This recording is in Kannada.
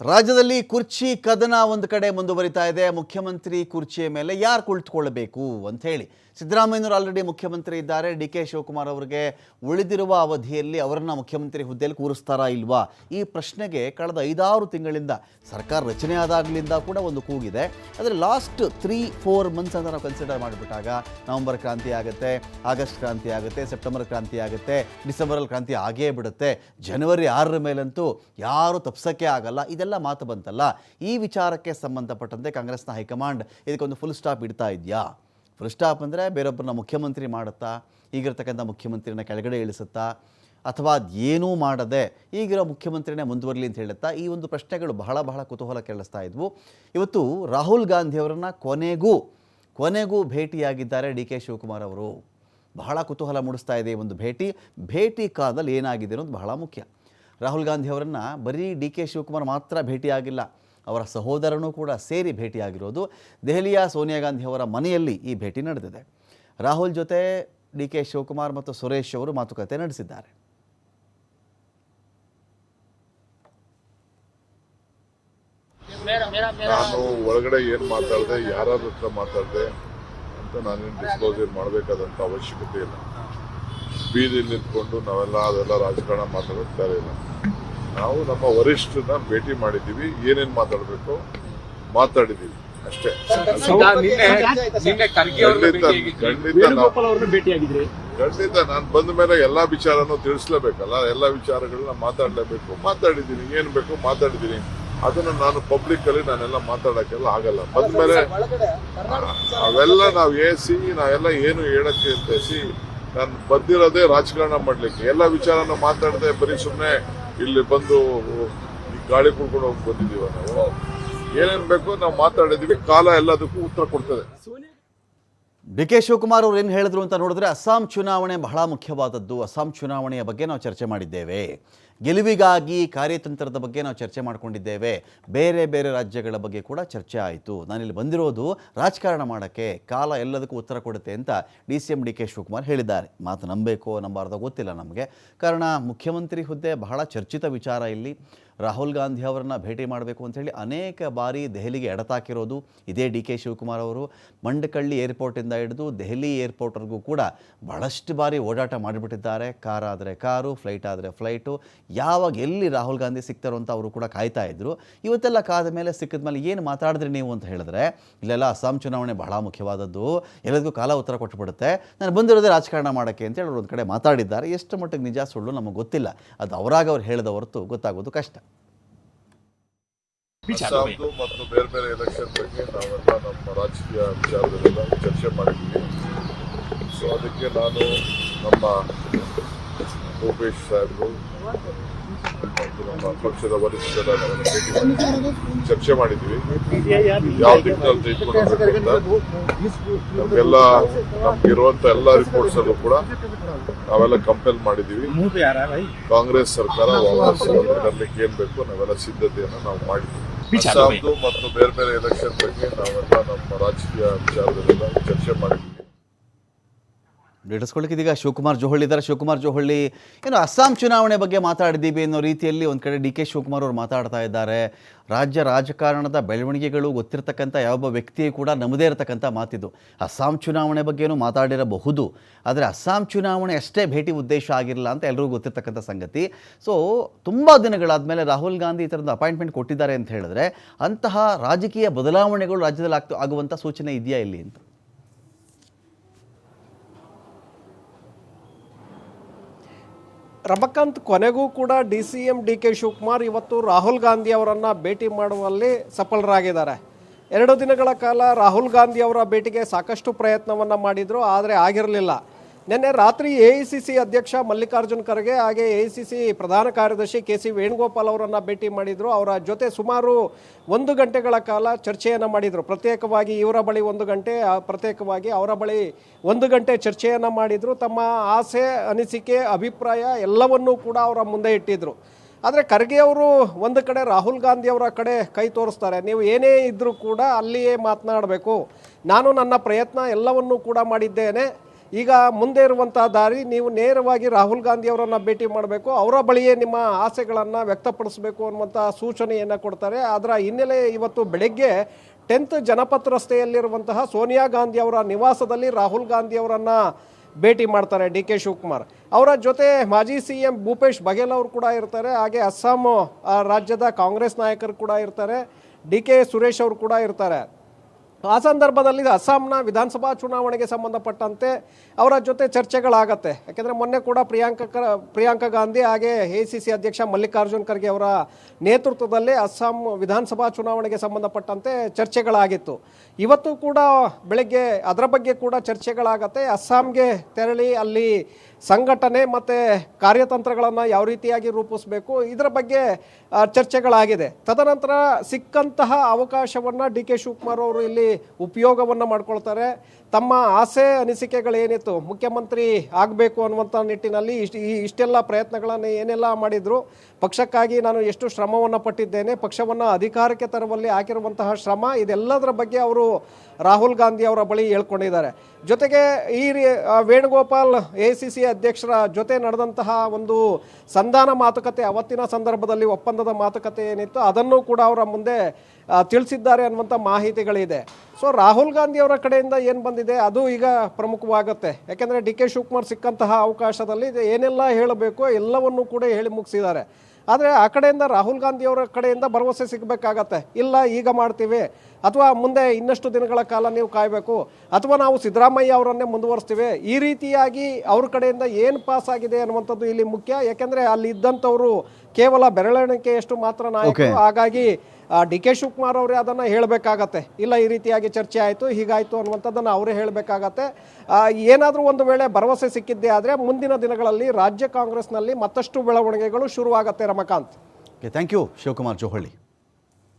ರಾಜ್ಯದಲ್ಲಿ ಕುರ್ಚಿ ಕದನ ಒಂದು ಕಡೆ ಮುಂದುವರಿತಾ ಇದೆ. ಮುಖ್ಯಮಂತ್ರಿ ಕುರ್ಚಿಯ ಮೇಲೆ ಯಾರು ಕುಳಿತುಕೊಳ್ಳಬೇಕು ಅಂತ ಹೇಳಿ. ಸಿದ್ದರಾಮಯ್ಯನವರು ಆಲ್ರೆಡಿ ಮುಖ್ಯಮಂತ್ರಿ ಇದ್ದಾರೆ. ಡಿ ಕೆ ಶಿವಕುಮಾರ್ ಅವರಿಗೆ ಉಳಿದಿರುವ ಅವಧಿಯಲ್ಲಿ ಅವರನ್ನ ಮುಖ್ಯಮಂತ್ರಿ ಹುದ್ದೆಯಲ್ಲಿ ಕೂರಿಸ್ತಾರಾ ಇಲ್ವಾ? ಈ ಪ್ರಶ್ನೆಗೆ ಕಳೆದ ಐದಾರು ತಿಂಗಳಿಂದ ಸರ್ಕಾರ ರಚನೆ ಆದಾಗಲಿಂದ ಕೂಡ ಒಂದು ಕೂಗಿದೆ. ಆದರೆ ಲಾಸ್ಟ್ ತ್ರೀ ಫೋರ್ ಮಂತ್ಸ್ ಅಂತ ನಾವು ಕನ್ಸಿಡರ್ ಮಾಡಿಬಿಟ್ಟಾಗ ನವೆಂಬರ್ ಕ್ರಾಂತಿ ಆಗುತ್ತೆ, ಆಗಸ್ಟ್ ಕ್ರಾಂತಿ ಆಗುತ್ತೆ, ಸೆಪ್ಟೆಂಬರ್ ಕ್ರಾಂತಿ ಆಗುತ್ತೆ ಡಿಸೆಂಬರಲ್ಲಿ ಕ್ರಾಂತಿ ಆಗೇ ಬಿಡುತ್ತೆ. ಜನವರಿ ಆರರ ಮೇಲಂತೂ ಯಾರು ತಪ್ಸೋಕ್ಕೆ ಆಗಲ್ಲ. ಇದೆಲ್ಲ ಮಾತು ಬಂತಲ್ಲ? ಈ ವಿಚಾರಕ್ಕೆ ಸಂಬಂಧಪಟ್ಟಂತೆ ಕಾಂಗ್ರೆಸ್ನ ಹೈಕಮಾಂಡ್ ಇದಕ್ಕೊಂದು ಫುಲ್ ಸ್ಟಾಪ್ ಇಡ್ತಾ ಇದೆಯಾ? ಫುಲ್ ಸ್ಟಾಪ್ ಅಂದರೆ ಬೇರೊಬ್ಬರನ್ನ ಮುಖ್ಯಮಂತ್ರಿ ಮಾಡುತ್ತಾ? ಈಗಿರ್ತಕ್ಕಂಥ ಮುಖ್ಯಮಂತ್ರಿನ ಕೆಳಗಡೆ ಇಳಿಸುತ್ತಾ? ಅಥವಾ ಅದೇನೂ ಮಾಡದೆ ಈಗಿರೋ ಮುಖ್ಯಮಂತ್ರಿನೇ ಮುಂದುವರಲಿ ಅಂತ ಹೇಳುತ್ತಾ? ಈ ಒಂದು ಪ್ರಶ್ನೆಗಳು ಬಹಳ ಬಹಳ ಕುತೂಹಲ ಕೇಳಿಸ್ತಾ ಇದ್ವು. ಇವತ್ತು ರಾಹುಲ್ ಗಾಂಧಿಯವರನ್ನು ಕೊನೆಗೂ ಕೊನೆಗೂ ಭೇಟಿಯಾಗಿದ್ದಾರೆ ಡಿ ಕೆ ಶಿವಕುಮಾರ್ ಅವರು. ಬಹಳ ಕುತೂಹಲ ಮೂಡಿಸ್ತಾ ಇದೆ ಈ ಒಂದು ಭೇಟಿ. ಭೇಟಿ ಕಾಲದಲ್ಲಿ ಏನಾಗಿದೆ ಅನ್ನೋದು ಬಹಳ ಮುಖ್ಯ. ರಾಹುಲ್ ಗಾಂಧಿ ಅವರನ್ನು ಬರೀ ಡಿ ಕೆ ಶಿವಕುಮಾರ್ ಮಾತ್ರ ಭೇಟಿಯಾಗಿಲ್ಲ, ಅವರ ಸಹೋದರನೂ ಕೂಡ ಸೇರಿ ಭೇಟಿಯಾಗಿರೋದು ದೆಹಲಿಯ ಸೋನಿಯಾ ಗಾಂಧಿ ಅವರ ಮನೆಯಲ್ಲಿ ಈ ಭೇಟಿ ನಡೆದಿದೆ. ರಾಹುಲ್ ಜೊತೆ ಡಿ ಕೆ ಶಿವಕುಮಾರ್ ಮತ್ತು ಸುರೇಶ್ ಅವರು ಮಾತುಕತೆ ನಡೆಸಿದ್ದಾರೆ. ನಾನು ಒಳಗಡೆ ಏನು ಮಾತಾಡಿದೆ ಯಾರ ಹತ್ರ ಮಾತಾಡಿದೆ ಅಂತ ನಾನೇನು ಡಿಸ್ಕ್ಲೋಸರ್ ಮಾಡಬೇಕಾದಂತ ಅವಶ್ಯಕತೆ ಇಲ್ಲ. ಬೀದಿಯಲ್ಲಿ ನಿಂತ್ಕೊಂಡು ನಾವೆಲ್ಲ ಅದೆಲ್ಲ ರಾಜಕಾರಣ ಮಾತಾಡೋದು ಇಲ್ಲ. ನಾವು ನಮ್ಮ ವರಿಷ್ಠನ ಭೇಟಿ ಮಾಡಿದ್ದೀವಿ. ಏನೇನ್ ಮಾತಾಡಬೇಕು? ಮಾತಾಡಿದ್ದೀವಿ. ಅಷ್ಟೇ. ಈಗ ನಿನ್ನೆ ನಿನ್ನೆ ಖರ್ಗೆ ಅವ್ರನ್ನ ಖಂಡಿತ ನಾನು ಬಂದ ಮೇಲೆ ಎಲ್ಲಾ ವಿಚಾರನೂ ತಿಳಿಸ್ಲೇಬೇಕಲ್ಲ? ಎಲ್ಲಾ ವಿಚಾರಗಳನ್ನ ಮಾತಾಡ್ಲೇಬೇಕು. ಮಾತಾಡಿದ್ದೀನಿ. ಏನ್ ಬೇಕು ಮಾತಾಡಿದ್ದೀನಿ. ಅದನ್ನ ನಾನು ಪಬ್ಲಿಕ್ ಅಲ್ಲಿ ನಾನೆಲ್ಲ ಮಾತಾಡಕ್ಕೆಲ್ಲ ಆಗಲ್ಲ. ಬಂದ ಮೇಲೆ ಅವೆಲ್ಲ ನಾವು ಸಿ ನಾವೆಲ್ಲ ಏನು ಹೇಳಕ್ಕೆ ಅಂತೇಸಿ ನಾನು ಬಂದಿರೋದೇ ರಾಜಕಾರಣ ಮಾಡಲಿಕ್ಕೆ. ಎಲ್ಲ ವಿಚಾರನ ಮಾತಾಡದೆ ಬರೀ ಸುಮ್ಮನೆ ಇಲ್ಲಿ ಬಂದು ಗಾಳಿ ಕುಡ್ಕೊಂಡು ಹೋಗಿ ಬಂದಿದ್ದೀವ ನಾವು. ಏನೇನು ಬೇಕು ನಾವು ಮಾತಾಡಿದೀವಿ ಕಾಲ ಎಲ್ಲದಕ್ಕೂ ಉತ್ತರ ಕೊಡ್ತದೆ. ಡಿ ಕೆ ಶಿವಕುಮಾರ್ ಅವರು ಏನು ಹೇಳಿದ್ರು ಅಂತ ನೋಡಿದ್ರೆ ಅಸ್ಸಾಂ ಚುನಾವಣೆ ಬಹಳ ಮುಖ್ಯವಾದದ್ದು. ಅಸ್ಸಾಂ ಚುನಾವಣೆಯ ಬಗ್ಗೆ ನಾವು ಚರ್ಚೆ ಮಾಡಿದ್ದೇವೆ. ಗೆಲುವಿಗಾಗಿ ಕಾರ್ಯತಂತ್ರದ ಬಗ್ಗೆ ನಾವು ಚರ್ಚೆ ಮಾಡಿಕೊಂಡಿದ್ದೇವೆ. ಬೇರೆ ಬೇರೆ ರಾಜ್ಯಗಳ ಬಗ್ಗೆ ಕೂಡ ಚರ್ಚೆ ಆಯಿತು. ನಾನಿಲ್ಲಿ ಬಂದಿರೋದು ರಾಜಕಾರಣ ಮಾಡೋಕ್ಕೆ. ಕಾಲ ಎಲ್ಲದಕ್ಕೂ ಉತ್ತರ ಕೊಡುತ್ತೆ ಅಂತ D C M D K Shivakumar ಹೇಳಿದ್ದಾರೆ. ಮಾತು ನಂಬಬೇಕೋ ನಂಬಾರ್ದೋ ಗೊತ್ತಿಲ್ಲ ನಮಗೆ. ಕಾರಣ ಮುಖ್ಯಮಂತ್ರಿ ಹುದ್ದೆ ಬಹಳ ಚರ್ಚಿತ ವಿಚಾರ ಇಲ್ಲಿ. ರಾಹುಲ್ ಗಾಂಧಿ ಅವರನ್ನ ಭೇಟಿ ಮಾಡಬೇಕು ಅಂತೇಳಿ ಅನೇಕ ಬಾರಿ ದೆಹಲಿಗೆ ಎಡತಾಕಿರೋದು ಇದೇ ಡಿ ಕೆ ಶಿವಕುಮಾರ್ ಅವರು. ಮಂಡಕಳ್ಳಿ ಏರ್ಪೋರ್ಟಿಂದ ಹಿಡಿದು ದೆಹಲಿ ಏರ್ಪೋರ್ಟ್ವರೆಗೂ ಕೂಡ ಬಹಳಷ್ಟು ಬಾರಿ ಓಡಾಟ ಮಾಡಿಬಿಟ್ಟಿದ್ದಾರೆ. ಕಾರ್ ಆದರೆ ಕಾರು, ಫ್ಲೈಟ್ ಆದರೆ ಫ್ಲೈಟು. ಯಾವಾಗ ಎಲ್ಲಿ ರಾಹುಲ್ ಗಾಂಧಿ ಸಿಗ್ತಾರೋ ಅಂತ ಅವರು ಕೂಡ ಕಾಯ್ತಾ ಇದ್ರು. ಇವತ್ತೆಲ್ಲ ಕಾದ ಮೇಲೆ ಸಿಕ್ಕಿದ ಮೇಲೆ ಏನು ಮಾತಾಡಿದ್ರಿ ನೀವು ಅಂತ ಹೇಳಿದ್ರೆ, ಇಲ್ಲೆಲ್ಲ ಅಸ್ಸಾಂ ಚುನಾವಣೆ ಬಹಳ ಮುಖ್ಯವಾದದ್ದು. ಎಲ್ಲದಕ್ಕೂ ಕಾಲ ಉತ್ತರ ಕೊಟ್ಟುಬಿಡುತ್ತೆ ನಾನು ಬಂದಿರೋದೇ ರಾಜಕಾರಣ ಮಾಡೋಕ್ಕೆ ಅಂತ ಹೇಳಿ ಒಂದು ಕಡೆ ಮಾತಾಡಿದ್ದಾರೆ. ಎಷ್ಟು ಮಟ್ಟಿಗೆ ನಿಜ ಸುಳ್ಳು ನಮಗೆ ಗೊತ್ತಿಲ್ಲ. ಅದು ಅವರಾಗ ಅವ್ರು ಹೇಳಿದ ಹೊರತು ಗೊತ್ತಾಗೋದು ಕಷ್ಟ. ಅಸ್ಸಾಂದು ಮತ್ತು ಬೇರೆ ಬೇರೆ ಎಲೆಕ್ಷನ್ ಬಗ್ಗೆ ನಾವೆಲ್ಲ ನಮ್ಮ ರಾಜಕೀಯ ವಿಚಾರದಲ್ಲೆಲ್ಲ ಚರ್ಚೆ ಮಾಡಿದ್ದೀವಿ. ಸೊ ಅದಕ್ಕೆ ನಾನು ನಮ್ಮ ಭೂಪೇಶ್ ಸಾಹೇಬರು ಮತ್ತು ನಮ್ಮ ಪಕ್ಷದ ವರಿಷ್ಠರ ಚರ್ಚೆ ಮಾಡಿದ್ದೀವಿ. ಯಾವ ದಿಕ್ಕಿನಲ್ಲಿ ತೆಗೆದುಕೊಂಡು ನಮಗೆಲ್ಲ ನಮ್ಗಿರುವಂತ ಎಲ್ಲ ರಿಪೋರ್ಟ್ಸ್ ಅಲ್ಲೂ ಕೂಡ ನಾವೆಲ್ಲ ಕಂಪೇರ್ ಮಾಡಿದ್ದೀವಿ. ಕಾಂಗ್ರೆಸ್ ಸರ್ಕಾರ ವಾಪಸ್ ತರಲಿಕ್ಕೆ ಏನ್ ಬೇಕು ನಾವೆಲ್ಲ ಸಿದ್ಧತೆಯನ್ನು ನಾವು ಮಾಡಿದ್ದೀವಿ. ಅಸ್ಸಾಂದು ಮತ್ತು ಬೇರೆ ಬೇರೆ ಎಲೆಕ್ಷನ್ ಬಗ್ಗೆ ನಾವೆಲ್ಲ ನಮ್ಮ ರಾಜಕೀಯ ವಿಚಾರದಲ್ಲೆಲ್ಲ ಚರ್ಚೆ ಮಾಡಿದ್ದೀವಿ ಇಡಿಸ್ಕೊಳ್ಳಿಕ್ಕೆ ಇದೀಗ ಶಿವಕುಮಾರ್ ಜೋಹಳ್ಳಿ ಇದ್ದಾರೆ. ಶಿವಕುಮಾರ್ ಜೋಹಳ್ಳಿ, ಏನು ಅಸ್ಸಾಂ ಚುನಾವಣೆ ಬಗ್ಗೆ ಮಾತಾಡಿದ್ದೀವಿ ಅನ್ನೋ ರೀತಿಯಲ್ಲಿ ಒಂದು ಕಡೆ ಡಿ ಕೆ ಶಿವಕುಮಾರ್ ಅವರು ಮಾತಾಡ್ತಾ ಇದ್ದಾರೆ. ರಾಜ್ಯ ರಾಜಕಾರಣದ ಬೆಳವಣಿಗೆಗಳು ಗೊತ್ತಿರತಕ್ಕಂಥ ಯಾವೊಬ್ಬ ವ್ಯಕ್ತಿ ಕೂಡ ನಮ್ಮದೇ ಇರತಕ್ಕಂಥ ಮಾತಿದು. ಅಸ್ಸಾಂ ಚುನಾವಣೆ ಬಗ್ಗೆನೂ ಮಾತಾಡಿರಬಹುದು. ಆದರೆ ಅಸ್ಸಾಂ ಚುನಾವಣೆ ಅಷ್ಟೇ ಭೇಟಿ ಉದ್ದೇಶ ಆಗಿರಲಿಲ್ಲ ಅಂತ ಎಲ್ಲರಿಗೂ ಗೊತ್ತಿರ್ತಕ್ಕಂಥ ಸಂಗತಿ. ಸೊ ತುಂಬ ದಿನಗಳಾದಮೇಲೆ ರಾಹುಲ್ ಗಾಂಧಿ ಈ ಥರದ ಅಪಾಯಿಂಟ್ಮೆಂಟ್ ಕೊಟ್ಟಿದ್ದಾರೆ ಅಂತ ಹೇಳಿದ್ರೆ ಅಂತಹ ರಾಜಕೀಯ ಬದಲಾವಣೆಗಳು ರಾಜ್ಯದಲ್ಲಿ ಆಗ್ತಾ ಆಗುವಂಥ ಸೂಚನೆ ಇದೆಯಾ ಇಲ್ಲಿ ಅಂತ? ರಮಕಾಂತ್ ಕೊನೆಗೂ ಕೂಡ D C M, D K Shivakumar, ಇವತ್ತು ರಾಹುಲ್ ಗಾಂಧಿ ಅವರನ್ನು ಭೇಟಿ ಮಾಡುವಲ್ಲಿ ಸಫಲರಾಗಿದ್ದಾರೆ. ಎರಡು ದಿನಗಳ ಕಾಲ ರಾಹುಲ್ ಗಾಂಧಿ ಅವರ ಭೇಟಿಗೆ ಸಾಕಷ್ಟು ಪ್ರಯತ್ನವನ್ನು ಮಾಡಿದರು, ಆದರೆ ಆಗಿರಲಿಲ್ಲ. ನಿನ್ನೆ ರಾತ್ರಿ ಎ ಅಧ್ಯಕ್ಷ ಮಲ್ಲಿಕಾರ್ಜುನ್ ಖರ್ಗೆ ಹಾಗೆ ಎ ಪ್ರಧಾನ ಕಾರ್ಯದರ್ಶಿ ಕೆ ಸಿ ವೇಣುಗೋಪಾಲ್ ಅವರನ್ನು ಭೇಟಿ ಮಾಡಿದರು. ಅವರ ಜೊತೆ ಸುಮಾರು ಒಂದು ಗಂಟೆಗಳ ಕಾಲ ಚರ್ಚೆಯನ್ನು ಮಾಡಿದರು. ಪ್ರತ್ಯೇಕವಾಗಿ ಇವರ ಬಳಿ ಒಂದು ಗಂಟೆ ಪ್ರತ್ಯೇಕವಾಗಿ ಅವರ ಬಳಿ ಒಂದು ಗಂಟೆ ಚರ್ಚೆಯನ್ನು ಮಾಡಿದರು. ತಮ್ಮ ಆಸೆ, ಅನಿಸಿಕೆ, ಅಭಿಪ್ರಾಯ ಎಲ್ಲವನ್ನೂ ಕೂಡ ಅವರ ಮುಂದೆ ಇಟ್ಟಿದ್ದರು ಆದರೆ ಖರ್ಗೆ ಅವರು ಒಂದು ಕಡೆ, ರಾಹುಲ್ ಗಾಂಧಿ ಅವರ ಕಡೆ ಕೈ ತೋರಿಸ್ತಾರೆ. ನೀವು ಏನೇ ಇದ್ದರೂ ಕೂಡ ಅಲ್ಲಿಯೇ ಮಾತನಾಡಬೇಕು. ನಾನು ನನ್ನ ಪ್ರಯತ್ನ ಎಲ್ಲವನ್ನೂ ಕೂಡ ಮಾಡಿದ್ದೇನೆ. ಈಗ ಮುಂದೆ ಇರುವಂತಹ ದಾರಿ ನೀವು ನೇರವಾಗಿ ರಾಹುಲ್ ಗಾಂಧಿ ಅವರನ್ನ ಭೇಟಿ ಮಾಡಬೇಕು. ಅವರ ಬಳಿಯೇ ನಿಮ್ಮ ಆಸೆಗಳನ್ನು ವ್ಯಕ್ತಪಡಿಸಬೇಕು ಅನ್ನುವಂಥ ಸೂಚನೆಯನ್ನು ಕೊಡ್ತಾರೆ. ಅದರ ಹಿನ್ನೆಲೆ ಇವತ್ತು ಬೆಳಗ್ಗೆ ಟೆಂತ್ ಜನಪತ್ ರಸ್ತೆಯಲ್ಲಿರುವಂತಹ ಸೋನಿಯಾ ಗಾಂಧಿ ಅವರ ನಿವಾಸದಲ್ಲಿ ರಾಹುಲ್ ಗಾಂಧಿ ಅವರನ್ನ ಭೇಟಿ ಮಾಡ್ತಾರೆ ಡಿ ಕೆ ಶಿವಕುಮಾರ್. ಅವರ ಜೊತೆ ಮಾಜಿ ಸಿ ಎಂ ಭೂಪೇಶ್ ಬಘೇಲ್ ಅವರು ಕೂಡ ಇರ್ತಾರೆ. ಹಾಗೆ ಅಸ್ಸಾಂ ರಾಜ್ಯದ ಕಾಂಗ್ರೆಸ್ ನಾಯಕರು ಕೂಡ ಇರ್ತಾರೆ. ಡಿ ಕೆ ಸುರೇಶ್ ಅವರು ಕೂಡ ಇರ್ತಾರೆ. ಆ ಸಂದರ್ಭದಲ್ಲಿ ಅಸ್ಸಾಂನ ವಿಧಾನಸಭಾ ಚುನಾವಣೆಗೆ ಸಂಬಂಧಪಟ್ಟಂತೆ ಅವರ ಜೊತೆ ಚರ್ಚೆಗಳಾಗತ್ತೆ. ಯಾಕೆಂದರೆ ಮೊನ್ನೆ ಕೂಡ ಪ್ರಿಯಾಂಕ ಪ್ರಿಯಾಂಕಾ ಗಾಂಧಿ ಹಾಗೆ ಎ ಅಧ್ಯಕ್ಷ ಮಲ್ಲಿಕಾರ್ಜುನ್ ಖರ್ಗೆ ಅವರ ನೇತೃತ್ವದಲ್ಲಿ ಅಸ್ಸಾಂ ವಿಧಾನಸಭಾ ಚುನಾವಣೆಗೆ ಸಂಬಂಧಪಟ್ಟಂತೆ ಚರ್ಚೆಗಳಾಗಿತ್ತು. ಇವತ್ತು ಕೂಡ ಬೆಳಗ್ಗೆ ಅದರ ಬಗ್ಗೆ ಕೂಡ ಚರ್ಚೆಗಳಾಗತ್ತೆ. ಅಸ್ಸಾಂಗೆ ತೆರಳಿ ಅಲ್ಲಿ ಸಂಘಟನೆ ಮತ್ತು ಕಾರ್ಯತಂತ್ರಗಳನ್ನು ಯಾವ ರೀತಿಯಾಗಿ ರೂಪಿಸಬೇಕು, ಇದರ ಬಗ್ಗೆ ಚರ್ಚೆಗಳಾಗಿದೆ. ತದನಂತರ ಸಿಕ್ಕಂತಹ ಅವಕಾಶವನ್ನು ಡಿ ಕೆ ಶಿವಕುಮಾರ್ ಅವರು ಇಲ್ಲಿ ಉಪಯೋಗವನ್ನು ಮಾಡ್ಕೊಳ್ತಾರೆ. ತಮ್ಮ ಆಸೆ ಅನಿಸಿಕೆಗಳೇನಿತ್ತು ಮುಖ್ಯಮಂತ್ರಿ ಆಗಬೇಕು ಅನ್ನುವಂಥ ನಿಟ್ಟಿನಲ್ಲಿ ಇಷ್ಟು, ಈ ಇಷ್ಟೆಲ್ಲ ಪ್ರಯತ್ನಗಳನ್ನು ಏನೆಲ್ಲ ಮಾಡಿದರು, ಪಕ್ಷಕ್ಕಾಗಿ ನಾನು ಎಷ್ಟು ಶ್ರಮವನ್ನು ಪಟ್ಟಿದ್ದೇನೆ, ಪಕ್ಷವನ್ನು ಅಧಿಕಾರಕ್ಕೆ ತರುವಲ್ಲಿ ಹಾಕಿರುವಂತಹ ಶ್ರಮ, ಇದೆಲ್ಲದರ ಬಗ್ಗೆ ಅವರು ರಾಹುಲ್ ಗಾಂಧಿ ಅವರ ಬಳಿ ಹೇಳ್ಕೊಂಡಿದ್ದಾರೆ. ಜೊತೆಗೆ ಈ ವೇಣುಗೋಪಾಲ್ ಎ ಸಿ ಸಿ ಅಧ್ಯಕ್ಷರ ಜೊತೆ ನಡೆದಂತಹ ಒಂದು ಸಂಧಾನ ಮಾತುಕತೆ, ಅವತ್ತಿನ ಸಂದರ್ಭದಲ್ಲಿ ಒಪ್ಪಂದದ ಮಾತುಕತೆ ಏನಿತ್ತು, ಅದನ್ನು ಕೂಡ ಅವರ ಮುಂದೆ ತಿಳಿಸಿದ್ದಾರೆ ಅನ್ನುವಂಥ ಮಾಹಿತಿಗಳಿದೆ. ಸೊ ರಾಹುಲ್ ಗಾಂಧಿ ಅವರ ಕಡೆಯಿಂದ ಏನು ಬಂದಿದೆ, ಅದು ಈಗ ಪ್ರಮುಖವಾಗುತ್ತೆ. ಯಾಕೆಂದರೆ ಡಿ ಕೆ ಶಿವಕುಮಾರ್ ಸಿಕ್ಕಂತಹ ಅವಕಾಶದಲ್ಲಿ ಏನೆಲ್ಲ ಹೇಳಬೇಕು ಎಲ್ಲವನ್ನೂ ಕೂಡ ಹೇಳಿ ಮುಗಿಸಿದ್ದಾರೆ. ಆದರೆ ಆ ಕಡೆಯಿಂದ ರಾಹುಲ್ ಗಾಂಧಿ ಅವರ ಕಡೆಯಿಂದ ಭರವಸೆ ಸಿಗಬೇಕಾಗತ್ತೆ. ಇಲ್ಲ ಈಗ ಮಾಡ್ತೀವಿ. ಅಥವಾ ಮುಂದೆ ಇನ್ನಷ್ಟು ದಿನಗಳ ಕಾಲ ನೀವು ಕಾಯಬೇಕು. ಅಥವಾ ನಾವು ಸಿದ್ದರಾಮಯ್ಯ ಅವರನ್ನೇ ಮುಂದುವರಿಸ್ತೀವಿ. ಈ ರೀತಿಯಾಗಿ ಅವ್ರ ಕಡೆಯಿಂದ ಏನು ಪಾಸ್ ಆಗಿದೆ ಅನ್ನುವಂಥದ್ದು ಇಲ್ಲಿ ಮುಖ್ಯ. ಯಾಕೆಂದರೆ ಅಲ್ಲಿ ಇದ್ದಂಥವರು ಕೇವಲ ಬೆರಳೆಣಿಕೆಯಷ್ಟು ಮಾತ್ರ ನಾಯಕರು. ಹಾಗಾಗಿ ಡಿ ಕೆ ಶಿವಕುಮಾರ್ ಅವರೇ ಅದನ್ನು ಹೇಳಬೇಕಾಗತ್ತೆ. ಇಲ್ಲ, ಈ ರೀತಿಯಾಗಿ ಚರ್ಚೆ ಆಯಿತು, ಹೀಗಾಯಿತು ಅನ್ನುವಂಥದ್ದನ್ನು ಅವರೇ ಹೇಳಬೇಕಾಗತ್ತೆ. ಏನಾದರೂ ಒಂದು ವೇಳೆ ಭರವಸೆ ಸಿಕ್ಕಿದ್ದೇ ಆದರೆ ಮುಂದಿನ ದಿನಗಳಲ್ಲಿ ರಾಜ್ಯ ಕಾಂಗ್ರೆಸ್ನಲ್ಲಿ ಮತ್ತಷ್ಟು ಬೆಳವಣಿಗೆಗಳು ಶುರುವಾಗತ್ತೆ Ramakant. Thank you Shivakumar Johalli.